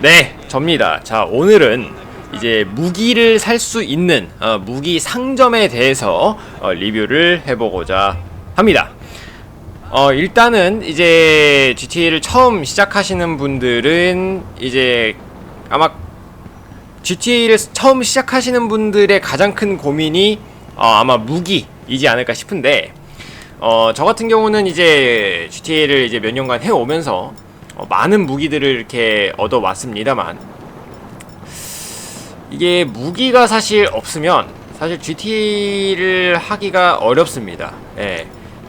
네, 접니다. 자, 오늘은 이제 무기를 살 수 있는 어, 무기 상점에 대해서 어, 리뷰를 해보고자 합니다. 어, 일단은 이제 GTA를 처음 시작하시는 분들은 이제 아마 GTA를 처음 시작하시는 분들의 가장 큰 고민이 어, 아마 무기이지 않을까 싶은데 어, 저 같은 경우는 이제 GTA를 이제 몇 년간 해오면서 어, 많은 무기들을 이렇게 얻어왔습니다만 이게 무기가 사실 없으면 사실 GT를 하기가 어렵습니다. 예.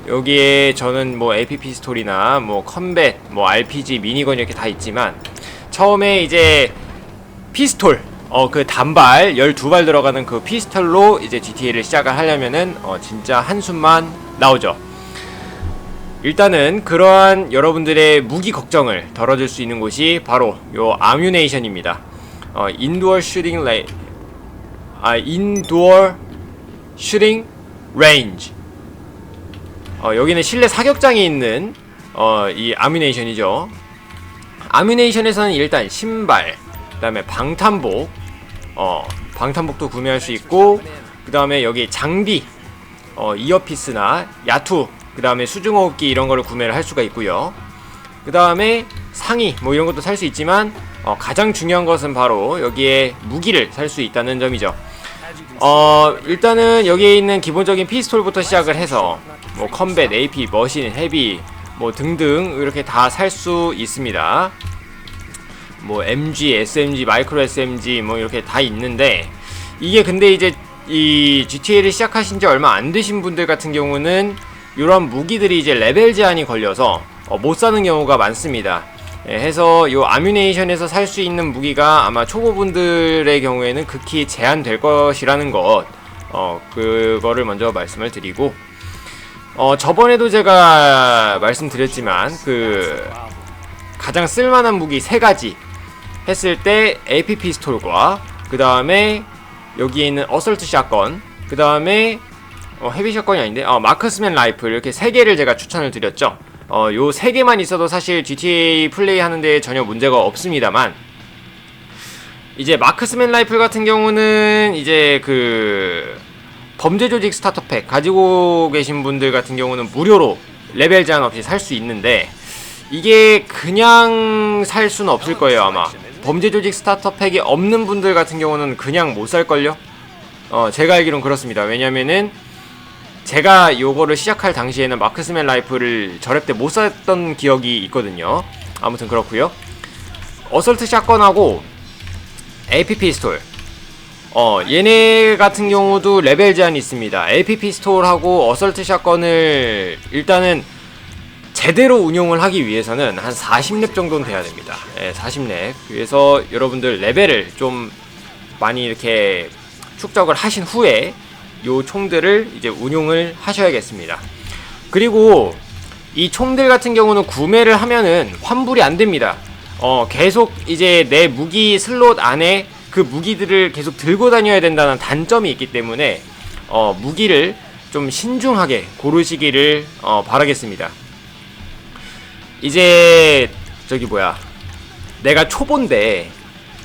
여기에 저는 뭐 APP 스토리나 뭐 컴뱃, 뭐 RPG, 미니건 이렇게 다 있지만 처음에 이제 피스톨, 어 그 단발 12발 들어가는 그 피스톨로 이제 GTA를 시작을 하려면은 어 진짜 한숨만 나오죠. 일단은 그러한 여러분들의 무기 걱정을 덜어줄 수 있는 곳이 바로 요 아뮤네이션입니다. 어, 인도어 슈팅 레 아, 인도어 슈팅 레인지. 어, 여기는 실내 사격장이 있는 어, 이 아뮤네이션이죠. 아뮤네이션에서는 일단 신발, 그다음에 방탄복, 어, 방탄복도 구매할 수 있고, 그다음에 여기 장비, 어, 이어피스나 야투, 그 다음에 수중호흡기 이런 거를 구매를 할 수가 있고요. 그 다음에 상의 뭐 이런 것도 살 수 있지만 어, 가장 중요한 것은 바로 여기에 무기를 살 수 있다는 점이죠. 어, 일단은 여기에 있는 기본적인 피스톨부터 시작을 해서 뭐 컴뱃, AP, 머신, 헤비 뭐 등등 이렇게 다 살 수 있습니다. 뭐 MG, SMG, 마이크로 SMG 뭐 이렇게 다 있는데 이게 근데 이제 이 GTA를 시작하신 지 얼마 안 되신 분들 같은 경우는 이런 무기들이 이제 레벨 제한이 걸려서 어, 못 사는 경우가 많습니다. 예, 해서 요 아뮤네이션에서 살 수 있는 무기가 아마 초보분들의 경우에는 극히 제한될 것이라는 것, 어, 그거를 먼저 말씀을 드리고, 어, 저번에도 제가 말씀드렸지만, 그, 가장 쓸만한 무기 세 가지 했을 때 AP 피스톨과, 그 다음에 여기에 있는 어설트 샷건, 그 다음에 어, 헤비 샷건이 아닌데, 어, 마크스맨 라이플. 이렇게 세 개를 제가 추천을 드렸죠. 어, 요 세 개만 있어도 사실 GTA 플레이 하는데 전혀 문제가 없습니다만, 이제 마크스맨 라이플 같은 경우는 이제 그 범죄 조직 스타터 팩 가지고 계신 분들 같은 경우는 무료로 레벨 제한 없이 살 수 있는데 이게 그냥 살 수는 없을 거예요 아마. 범죄 조직 스타터 팩이 없는 분들 같은 경우는 그냥 못 살걸요? 어 제가 알기론 그렇습니다. 왜냐면은 제가 요거를 시작할 당시에는 마크스맨 라이플을 저랩 때못 샀던 기억이 있거든요. 아무튼 그렇고요. 어설트 샷건하고 AP 피스톨. 어 얘네 같은 경우도 레벨 제한이 있습니다. AP 피스톨하고 어설트 샷건을 일단은 제대로 운용을 하기 위해서는 한 40렙 정도는 돼야 됩니다. 예, 40렙. 그래서 여러분들 레벨을 좀 많이 이렇게 축적을 하신 후에 요 총들을 이제 운용을 하셔야겠습니다. 그리고 이 총들 같은 경우는 구매를 하면은 환불이 안 됩니다. 어 계속 이제 내 무기 슬롯 안에 그 무기들을 계속 들고 다녀야 된다는 단점이 있기 때문에 어, 무기를 좀 신중하게 고르시기를 어, 바라겠습니다. 이제 저기 뭐야? 내가 초보인데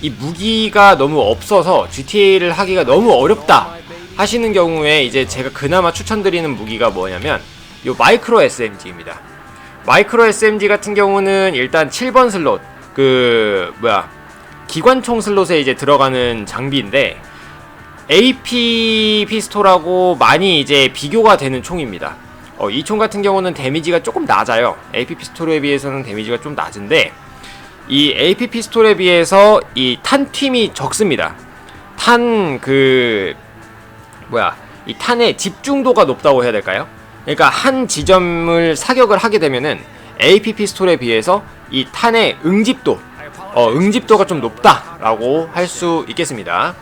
이 무기가 너무 없어서 GTA를 하기가 너무 어렵다 하시는 경우에 이제 제가 그나마 추천드리는 무기가 뭐냐면 요 마이크로 SMG입니다. 마이크로 SMG 같은 경우는 일단 7번 슬롯 그 뭐야 기관총 슬롯에 이제 들어가는 장비인데 AP 피스톨하고 많이 이제 비교가 되는 총입니다. 어, 이 총 같은 경우는 데미지가 조금 낮아요. AP 피스톨에 비해서는 데미지가 좀 낮은데 이 AP 피스톨에 비해서 이탄 튀임이 적습니다. 탄 그 뭐야 이 탄의 집중도가 높다고 해야 될까요? 그러니까 한 지점을 사격을 하게 되면은 AP 피스톨에 비해서 이 탄의 응집도 어, 응집도가 좀 높다라고 할 수 있겠습니다.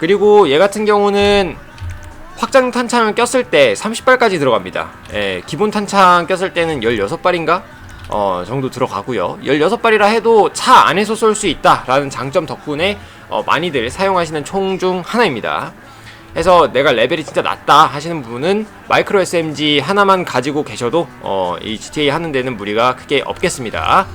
그리고 얘 같은 경우는 확장 탄창을 꼈을 때 30발까지 들어갑니다. 예, 기본 탄창 꼈을 때는 16발인가? 어, 정도 들어가고요. 16발이라 해도 차 안에서 쏠 수 있다라는 장점 덕분에 어, 많이들 사용하시는 총 중 하나입니다. 해서 내가 레벨이 진짜 낮다 하시는 분은 마이크로 SMG 하나만 가지고 계셔도 어, 이 GTA 하는 데는 무리가 크게 없겠습니다.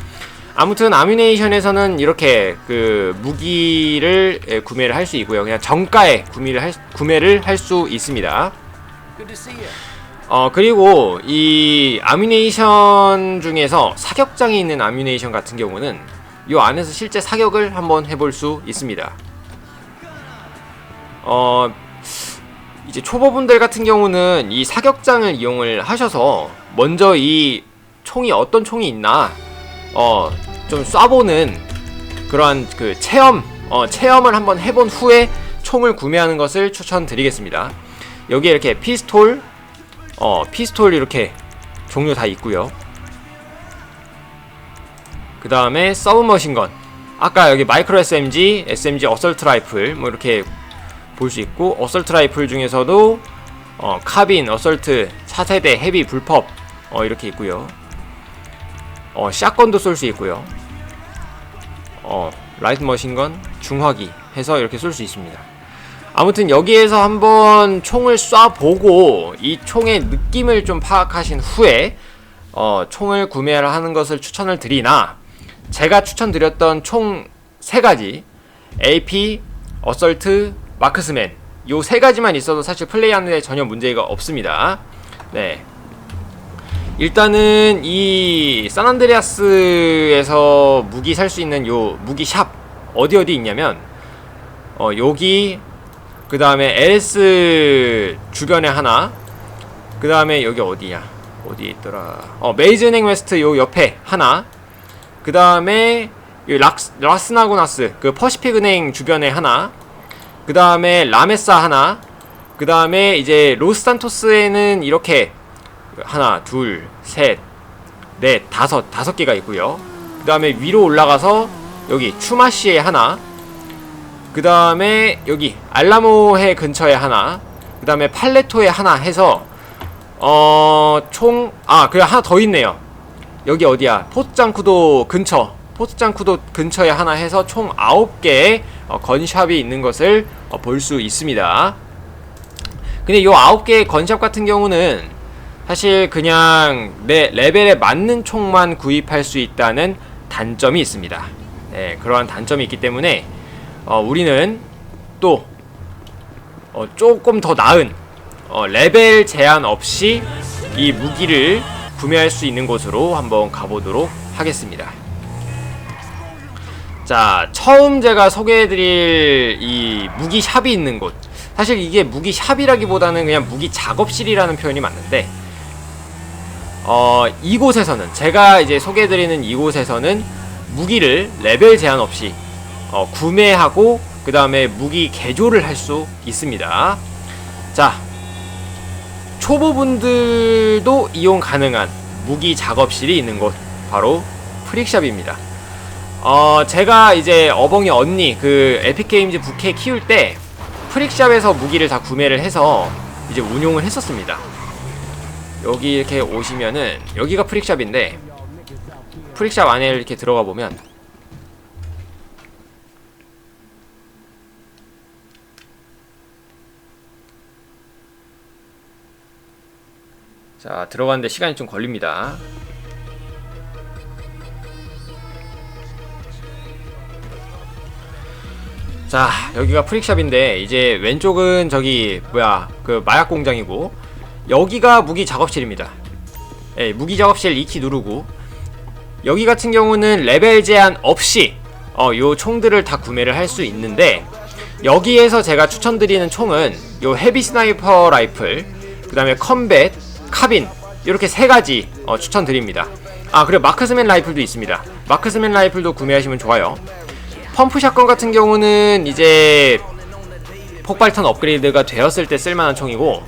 아무튼 아뮤네이션에서는 이렇게 그 무기를 예, 구매를 할 수 있고요. 그냥 정가에 구매를 할, 구매를 할 수 있습니다. 어 그리고 이 아뮤네이션 중에서 사격장이 있는 아뮤네이션 같은 경우는 요 안에서 실제 사격을 한번 해볼 수 있습니다. 어 이제 초보분들 같은 경우는 이 사격장을 이용을 하셔서 먼저 이 총이 어떤 총이 있나 어 좀 쏴보는 그러한 그 체험 어 체험을 한번 해본 후에 총을 구매하는 것을 추천드리겠습니다. 여기에 이렇게 피스톨 어 피스톨 이렇게 종류 다 있고요. 그 다음에 서브머신건 아까 여기 마이크로 SMG, SMG 어설트 라이플 뭐 이렇게 볼 수 있고 어설트 라이플 중에서도 어 카빈, 어설트, 차세대, 헤비, 불법 어 이렇게 있고요. 어 샷건도 쏠 수 있고요. 어 라이트 머신건, 중화기 해서 이렇게 쏠 수 있습니다. 아무튼 여기에서 한번 총을 쏴보고 이 총의 느낌을 좀 파악하신 후에 어, 총을 구매를 하는 것을 추천을 드리나 제가 추천드렸던 총세 가지 AP, 어설트, 마크스맨 요 세 가지만 있어도 사실 플레이하는데 전혀 문제가 없습니다. 네. 일단은 이 산안드레아스에서 무기 살 수 있는 요 무기 샵 어디 어디 있냐면 어 여기 그 다음에 LS 주변에 하나 그 다음에 여기 어디야 어디 있더라 어 메이즈은행 웨스트 요 옆에 하나 그 다음에 라스나고나스 그 퍼시픽 은행 주변에 하나 그 다음에 라메사 하나 그 다음에 이제 로스산토스에는 이렇게 하나 둘셋넷 다섯 다섯 개가 있고요. 그 다음에 위로 올라가서 여기 추마시에 하나 그 다음에 여기 알라모해 근처에 하나 그 다음에 팔레토에 하나 해서 어 총 아 그래 하나 더 있네요. 여기 어디야? 포츠짱쿠도 근처 포츠짱쿠도 근처에 하나 해서 총 9개의 어, 건샵이 있는 것을 어, 볼수 있습니다 근데 요 9개의 건샵 같은 경우는 사실 그냥 내 레벨에 맞는 총만 구입할 수 있다는 단점이 있습니다 네, 그러한 단점이 있기 때문에 어, 우리는 또 어, 조금 더 나은 어, 레벨 제한 없이 이 무기를 구매할 수 있는 곳으로 한번 가보도록 하겠습니다. 자, 처음 제가 소개해드릴 이 무기 샵이 있는 곳. 사실 이게 무기 샵이라기보다는 그냥 무기 작업실이라는 표현이 맞는데, 어, 이곳에서는, 제가 이제 소개해드리는 이곳에서는 무기를 레벨 제한 없이 어, 구매하고 그 다음에 무기 개조를 할 수 있습니다. 자, 초보분들도 이용 가능한 무기 작업실이 있는 곳 바로 프릭샵입니다. 어, 제가 이제 어벙이 언니 그 에픽게임즈 부캐 키울 때 프릭샵에서 무기를 다 구매를 해서 이제 운용을 했었습니다. 여기 이렇게 오시면은 여기가 프릭샵인데 프릭샵 안에 이렇게 들어가 보면 자 들어가는데 시간이 좀 걸립니다 자 여기가 프릭샵인데 이제 왼쪽은 저기 뭐야 그 마약 공장이고 여기가 무기 작업실입니다 예, 무기 작업실 2키 누르고 여기 같은 경우는 레벨 제한 없이 어, 요 총들을 다 구매를 할 수 있는데 여기에서 제가 추천드리는 총은 요 헤비 스나이퍼 라이플 그 다음에 컴뱃 카빈 이렇게 세 가지 어, 추천드립니다. 아 그리고 마크스맨 라이플도 있습니다. 마크스맨 라이플도 구매하시면 좋아요. 펌프 샷건 같은 경우는 이제 폭발탄 업그레이드가 되었을 때 쓸만한 총이고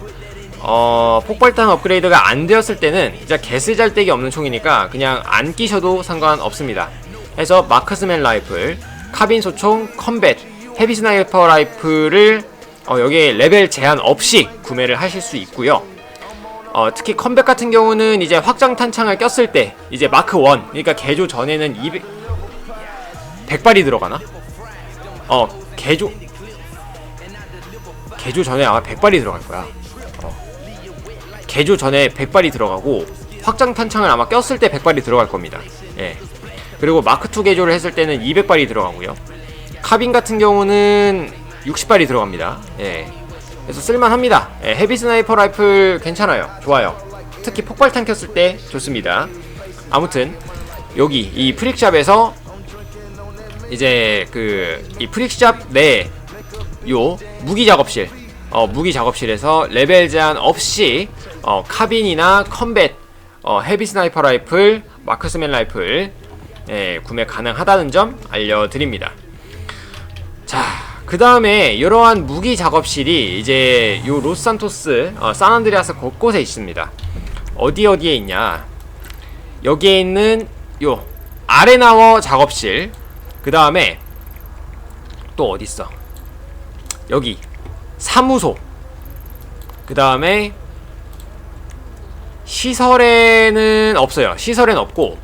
어 폭발탄 업그레이드가 안 되었을 때는 진짜 개스잘데기 없는 총이니까 그냥 안 끼셔도 상관없습니다. 해서 마크스맨 라이플, 카빈 소총, 컴뱃, 헤비 스나이퍼 라이플을 어, 여기에 레벨 제한 없이 구매를 하실 수 있고요. 어, 특히 컴백 같은 경우는 이제 확장 탄창을 꼈을 때 이제 마크 1 그러니까 개조 전에는 200 100발이 들어가나? 어 개조 개조 전에 아마 100발이 들어갈 거야 어. 개조 전에 100발이 들어가고 확장 탄창을 아마 꼈을 때 100발이 들어갈 겁니다 예 그리고 마크2 개조를 했을 때는 200발이 들어가고요. 카빈 같은 경우는 60발이 들어갑니다. 예. 그래서 쓸만합니다. 예, 헤비 스나이퍼 라이플 괜찮아요. 좋아요. 특히 폭발탄 켰을 때 좋습니다. 아무튼 여기 이 프릭샵에서 이제 그 이 프릭샵 내 요 무기 작업실 어 무기 작업실에서 레벨 제한 없이 어 카빈이나 컴뱃 어 헤비 스나이퍼 라이플 마크스맨 라이플 예, 구매 가능하다는 점 알려드립니다. 자, 그 다음에 이러한 무기 작업실이 이제 요 로스산토스 어, 산안드레아스 곳곳에 있습니다. 어디 어디에 있냐? 여기에 있는 요 아레나워 작업실. 그 다음에 또 어디 있어? 여기 사무소. 그 다음에 시설에는 없어요. 시설에는 없고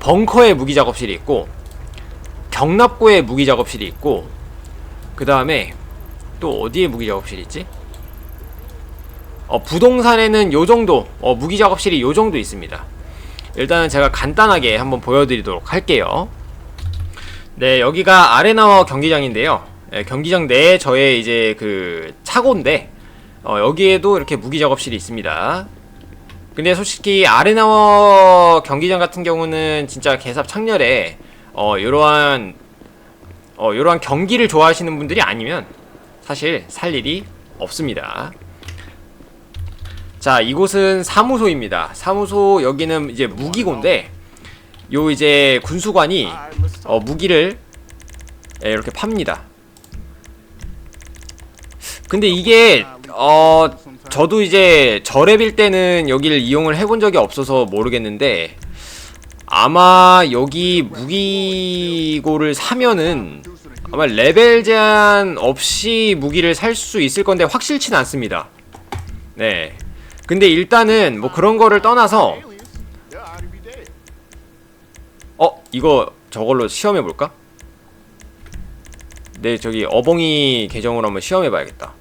벙커에 무기 작업실이 있고 경납고에 무기 작업실이 있고 그 다음에 또 어디에 무기 작업실이 있지? 어, 부동산에는 요 정도 어, 무기 작업실이 요 정도 있습니다. 일단은 제가 간단하게 한번 보여드리도록 할게요. 네, 여기가 아레나워 경기장인데요. 네, 경기장 내에 저의 이제 그 차고인데 어, 여기에도 이렇게 무기 작업실이 있습니다. 근데 솔직히 아레나워 경기장 같은 경우는 진짜 개삽 창렬에 어 이러한 어 이러한 경기를 좋아하시는 분들이 아니면 사실 살 일이 없습니다. 자, 이곳은 사무소입니다. 사무소 여기는 이제 무기고인데 요 이제 군수관이 어 무기를 예, 이렇게 팝니다. 근데 이게 어 저도 이제 저랩일 때는 여기를 이용을 해본 적이 없어서 모르겠는데 아마 여기 무기고를 사면은 아마 레벨 제한 없이 무기를 살 수 있을 건데 확실치는 않습니다. 네. 근데 일단은 뭐 그런 거를 떠나서 이거 저걸로 시험해 볼까? 네 저기 어벙이 계정으로 한번 시험해 봐야겠다.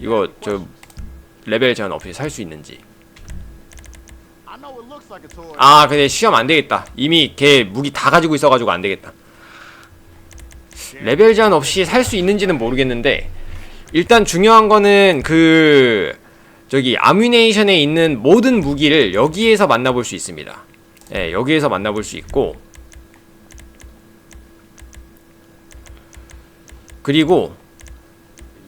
이거 저 레벨 제한 없이 살 수 있는지. 아 근데 시험 안 되겠다. 이미 걔 무기 다 가지고 있어가지고 안 되겠다. 레벨 제한 없이 살 수 있는지는 모르겠는데 일단 중요한 거는 그 저기 아뮤네이션에 있는 모든 무기를 여기에서 만나볼 수 있습니다. 예, 여기에서 만나볼 수 있고 그리고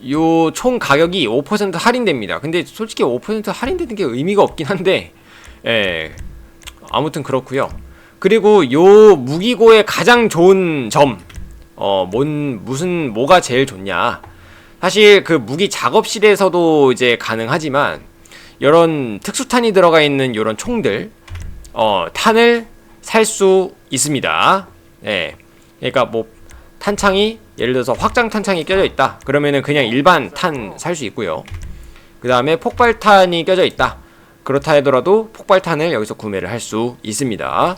요 총 가격이 5% 할인됩니다. 근데 솔직히 5% 할인되는 게 의미가 없긴 한데, 예, 아무튼 그렇고요. 그리고 요 무기고의 가장 좋은 점, 어, 뭔 무슨 뭐가 제일 좋냐? 사실 그 무기 작업실에서도 이제 가능하지만 이런 특수탄이 들어가 있는 이런 총들, 어, 탄을 살 수 있습니다. 예, 그러니까 뭐 탄창이 예를 들어서 확장 탄창이 껴져 있다. 그러면은 그냥 일반 탄 살 수 있고요. 그 다음에 폭발탄이 껴져 있다. 그렇다 하더라도 폭발탄을 여기서 구매를 할 수 있습니다.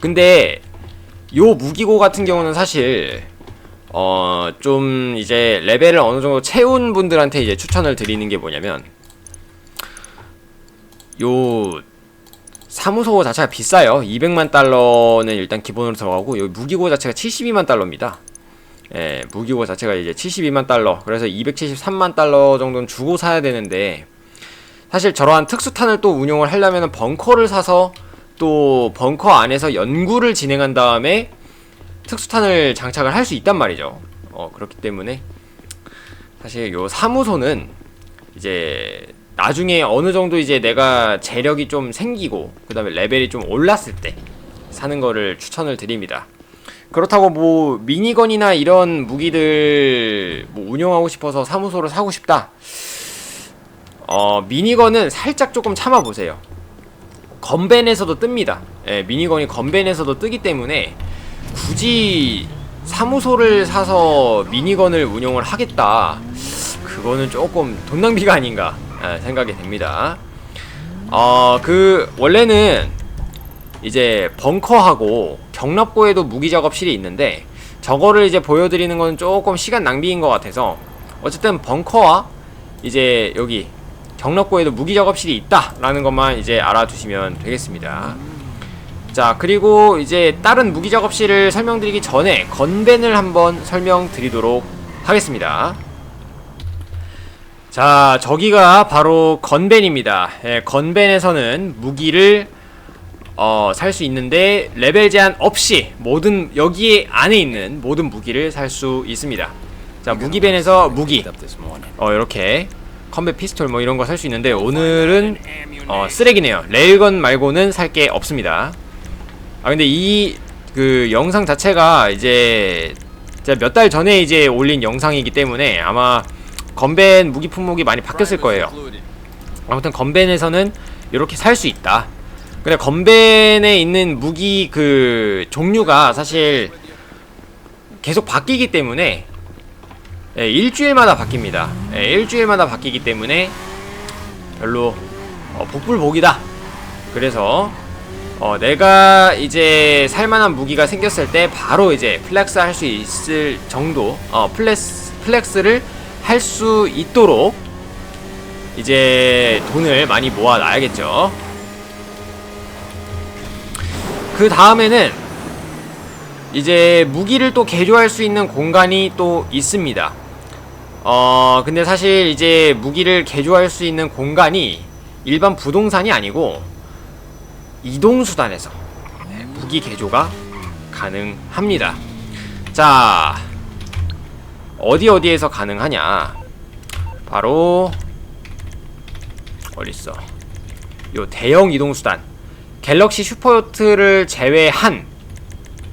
근데 요 무기고 같은 경우는 사실 어 좀 이제 레벨을 어느 정도 채운 분들한테 이제 추천을 드리는 게 뭐냐면 요 사무소 자체가 비싸요. 200만 달러는 일단 기본으로 들어가고 여기 무기고 자체가 72만 달러입니다. 예, 무기고 자체가 이제 72만 달러. 그래서 273만 달러 정도는 주고 사야 되는데 사실 저러한 특수탄을 또 운용을 하려면 벙커를 사서 또 벙커 안에서 연구를 진행한 다음에 특수탄을 장착을 할 수 있단 말이죠. 어, 그렇기 때문에 사실 요 사무소는 이제 나중에 어느 정도 이제 내가 재력이 좀 생기고 그 다음에 레벨이 좀 올랐을 때 사는 거를 추천을 드립니다. 그렇다고 뭐 미니건이나 이런 무기들 뭐 운영하고 싶어서 사무소를 사고 싶다. 어 미니건은 살짝 조금 참아 보세요. 건벤에서도 뜹니다. 예, 미니건이 건벤에서도 뜨기 때문에 굳이 사무소를 사서 미니건을 운영을 하겠다. 그거는 조금 돈 낭비가 아닌가 아, 생각이 됩니다. 어, 그 원래는 이제 벙커하고 경납고에도 무기 작업실이 있는데 저거를 이제 보여드리는 건 조금 시간 낭비인 것 같아서 어쨌든 벙커와 이제 여기 경납고에도 무기 작업실이 있다라는 것만 이제 알아두시면 되겠습니다. 자 그리고 이제 다른 무기 작업실을 설명드리기 전에 건벤을 한번 설명드리도록 하겠습니다 자 저기가 바로 건벤입니다. 예, 건벤에서는 무기를 어, 살 수 있는데 레벨 제한 없이 모든 여기 안에 있는 모든 무기를 살 수 있습니다. 자 무기벤에서 무기. 어 이렇게 컴뱃 피스톨 뭐 이런 거 살 수 있는데 오늘은 어 쓰레기네요. 레일건 말고는 살 게 없습니다. 아 근데 이 그 영상 자체가 이제 몇 달 전에 이제 올린 영상이기 때문에 아마 건벤 무기 품목이 많이 바뀌었을 거예요 아무튼 건벤에서는 이렇게 살 수 있다 근데 건벤에 있는 무기 그 종류가 사실 계속 바뀌기 때문에 예, 일주일마다 바뀝니다. 예, 일주일마다 바뀌기 때문에 별로 어, 복불복이다. 그래서 어, 내가 이제 살만한 무기가 생겼을 때 바로 이제 플렉스 할 수 있을 정도 어, 플렉스, 플렉스를 할 수 있도록 이제 돈을 많이 모아 놔야겠죠. 그 다음에는 이제 무기를 또 개조할 수 있는 공간이 또 있습니다. 어, 근데 사실 이제 무기를 개조할 수 있는 공간이 일반 부동산이 아니고 이동수단에서 네, 무기 개조가 가능합니다. 자, 어디 어디에서 가능하냐? 바로 어딨어? 요 대형 이동수단 갤럭시 슈퍼요트를 제외한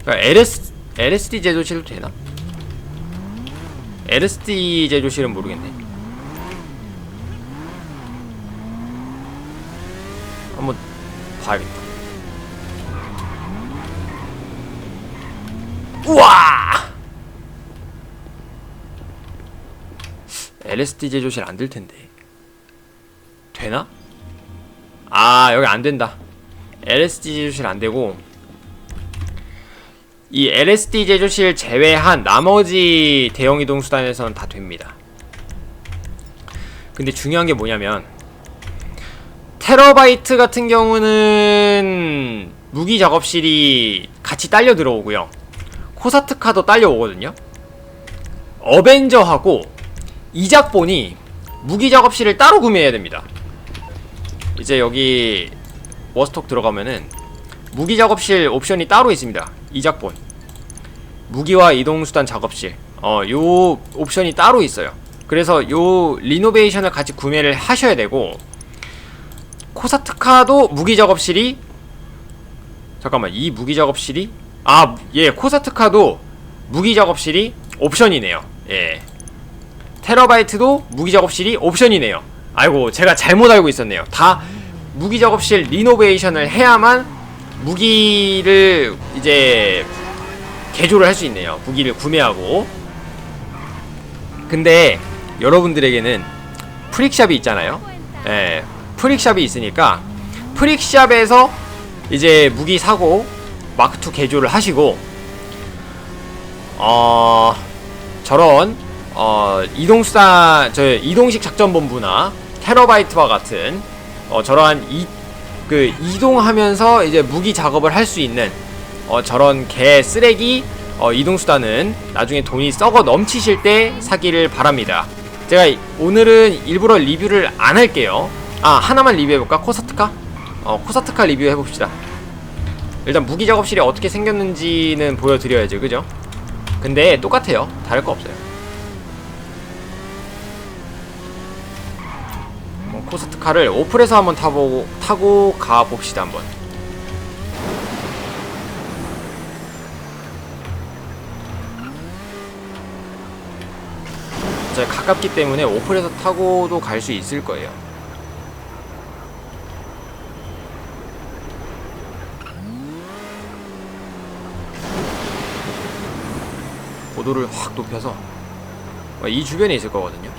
그러니까 LS, LSD 제조실도 되나? LSD 제조실은 모르겠네. 한번 봐야겠다. 우와! LSD 제조실 안 될 텐데. 되나? 아, 여기 안 된다. LSD 제조실 안 되고, 이 LSD 제조실 제외한 나머지 대형 이동 수단에서는 다 됩니다. 근데 중요한 게 뭐냐면 테러바이트 같은 경우는 무기 작업실이 같이 딸려 들어오고요. 코사트카도 딸려오거든요. 어벤져하고 이 작본이 무기 작업실을 따로 구매해야 됩니다. 이제 여기 워스톡 들어가면은 무기 작업실 옵션이 따로 있습니다. 이 작본 무기와 이동수단 작업실 어, 요 옵션이 따로 있어요. 그래서 요 리노베이션을 같이 구매를 하셔야 되고 코사트카도 무기 작업실이 잠깐만 이 무기 작업실이 아 예 코사트카도 무기 작업실이 옵션이네요. 예 테러바이트도 무기 작업실이 옵션이네요. 아이고 제가 잘못 알고 있었네요. 다 무기 작업실 리노베이션을 해야만 무기를 이제 개조를 할 수 있네요. 무기를 구매하고. 근데 여러분들에게는 프릭샵이 있잖아요. 예, 프릭샵이 있으니까 프릭샵에서 이제 무기 사고 마크2 개조를 하시고 어 저런 어 이동수단 저 이동식 작전본부나 테러바이트와 같은 어 저러한 이 그 이동하면서 이제 무기 작업을 할 수 있는 어, 저런 개 쓰레기 어, 이동수단은 나중에 돈이 썩어 넘치실 때 사기를 바랍니다. 제가 오늘은 일부러 리뷰를 안 할게요. 아 하나만 리뷰해볼까? 코사트카? 어 코사트카 리뷰해봅시다. 일단 무기 작업실이 어떻게 생겼는지는 보여드려야죠, 그죠? 근데 똑같아요. 다를 거 없어요. 코스트카를 오플에서 한번 타보고 타고 가 봅시다 한번. 진짜 가깝기 때문에 오플에서 타고도 갈 수 있을 거예요. 고도를 확 높여서 어, 이 주변에 있을 거거든요.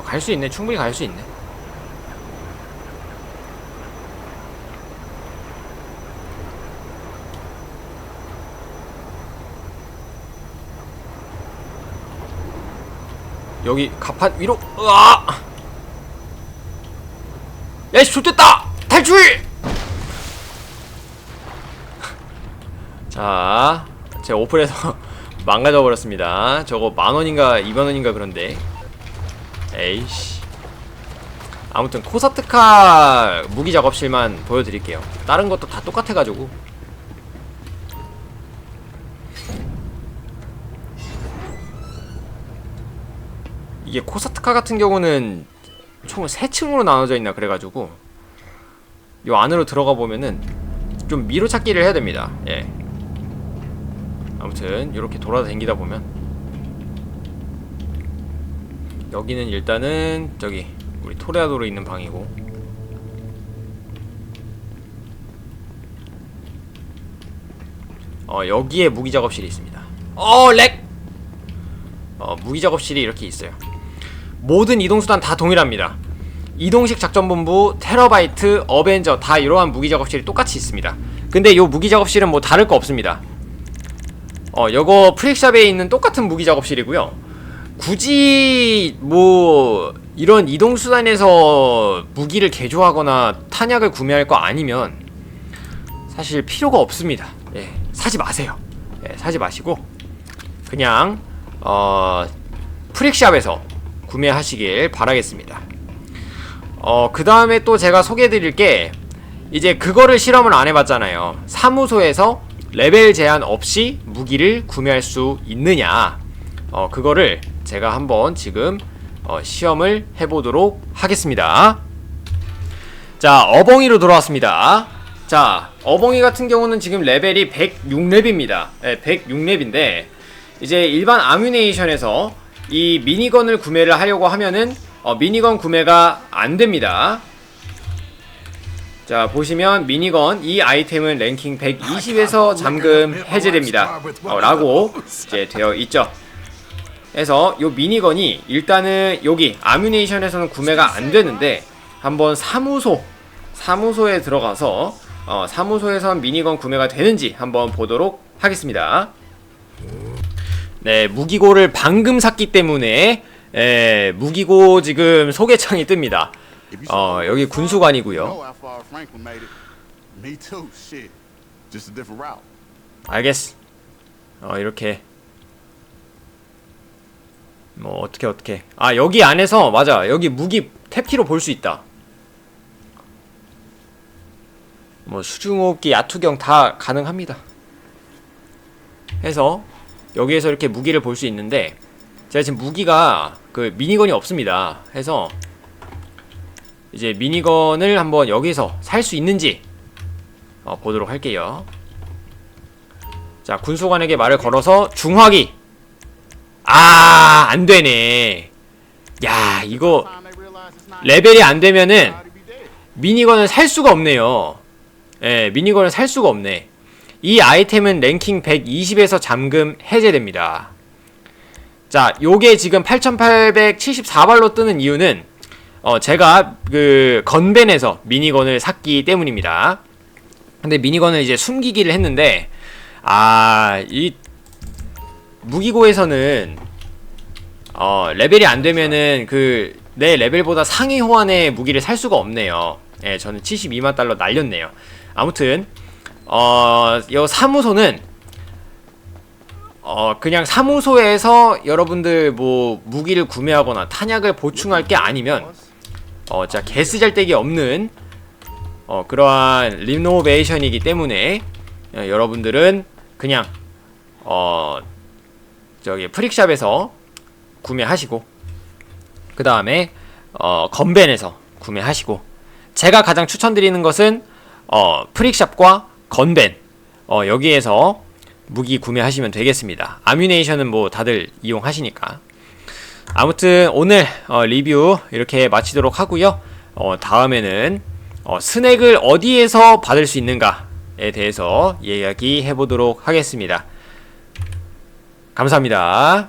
어, 갈 수 있네. 충분히 갈 수 있네. 여기 가판 위로 으아! 야씨 좋됐다 탈출 자, 제가 오픈해서 망가져 버렸습니다. 저거 만 원인가 이만 원인가 그런데. 에이씨. 아무튼 코사트카 무기 작업실만 보여드릴게요. 다른 것도 다 똑같아가지고. 이게 코사트카 같은 경우는 총 3층으로 나눠져 있나 그래가지고 요 안으로 들어가 보면은 좀 미로 찾기를 해야 됩니다. 예. 아무튼 이렇게 돌아다니다 보면 여기는 일단은 저기 우리 토레아도로 있는 방이고 어 여기에 무기 작업실이 있습니다. 어 렉. 어 무기 작업실이 이렇게 있어요. 모든 이동 수단 다 동일합니다. 이동식 작전본부, 테러바이트, 어벤져 다 이러한 무기 작업실이 똑같이 있습니다. 근데 요 무기 작업실은 뭐 다를 거 없습니다. 어, 요거 프릭샵에 있는 똑같은 무기 작업실이고요. 굳이 뭐 이런 이동 수단에서 무기를 개조하거나 탄약을 구매할 거 아니면 사실 필요가 없습니다. 예, 사지 마세요. 예, 사지 마시고 그냥 어 프릭샵에서 구매하시길 바라겠습니다. 어, 그 다음에 또 제가 소개해드릴 게, 이제 그거를 실험을 안 해봤잖아요. 사무소에서 레벨 제한 없이 무기를 구매할 수 있느냐. 어, 그거를 제가 한번 지금 어, 시험을 해보도록 하겠습니다. 자, 어벙이로 돌아왔습니다. 자, 어벙이 같은 경우는 지금 레벨이 106렙입니다. 네, 106렙인데, 이제 일반 아뮤네이션에서 이 미니건을 구매를 하려고 하면은 어, 미니건 구매가 안 됩니다. 자 보시면 미니건 이 아이템은 랭킹 120에서 잠금 해제됩니다. 어, 라고 이제 되어 있죠. 그래서 요 미니건이 일단은 여기 아뮤네이션에서는 구매가 안 되는데 한번 사무소 사무소에 들어가서 어, 사무소에선 미니건 구매가 되는지 한번 보도록 하겠습니다. 네, 무기고를 방금 샀기 때문에 에, 무기고 지금 소개창이 뜹니다. 어, 여기 군수관이고요. 알겠어. 어, 이렇게 뭐 어떻게 어떻게. 아, 여기 안에서 맞아. 여기 무기 탭키로 볼 수 있다. 뭐 수중호흡기, 야투경 다 가능합니다. 해서 여기에서 이렇게 무기를 볼 수 있는데 제가 지금 무기가 그 미니건이 없습니다. 해서 이제 미니건을 한번 여기서 살 수 있는지 어, 보도록 할게요. 자, 군소관에게 말을 걸어서 중화기. 아, 안 되네. 야, 이거 레벨이 안 되면은. 미니건을 살 수가 없네요. 예, 미니건을 살 수가 없네. 이 아이템은 랭킹 120에서 잠금 해제됩니다. 자, 요게 지금 8874발로 뜨는 이유는 어, 제가 그 건벤에서 미니건을 샀기 때문입니다. 근데 미니건을 이제 숨기기를 했는데 아, 이 무기고에서는 어, 레벨이 안 되면은 그 내 레벨보다 상위 호환의 무기를 살 수가 없네요. 예, 저는 72만 달러 날렸네요. 아무튼 어, 요 사무소는 어, 그냥 사무소에서 여러분들 뭐 무기를 구매하거나 탄약을 보충할 게 아니면 어, 자 개쓰잘데기 없는 어, 그러한 리노베이션이기 때문에 어, 여러분들은 그냥 어, 저기 프릭샵에서 구매하시고 그 다음에 어, 건벤에서 구매하시고 제가 가장 추천드리는 것은 어, 프릭샵과 건벤 어, 여기에서 무기 구매하시면 되겠습니다. 아뮤네이션은 뭐 다들 이용하시니까. 아무튼 오늘 어, 리뷰 이렇게 마치도록 하고요. 어, 다음에는 어, 스낵을 어디에서 받을 수 있는가에 대해서 이야기해 보도록 하겠습니다. 감사합니다.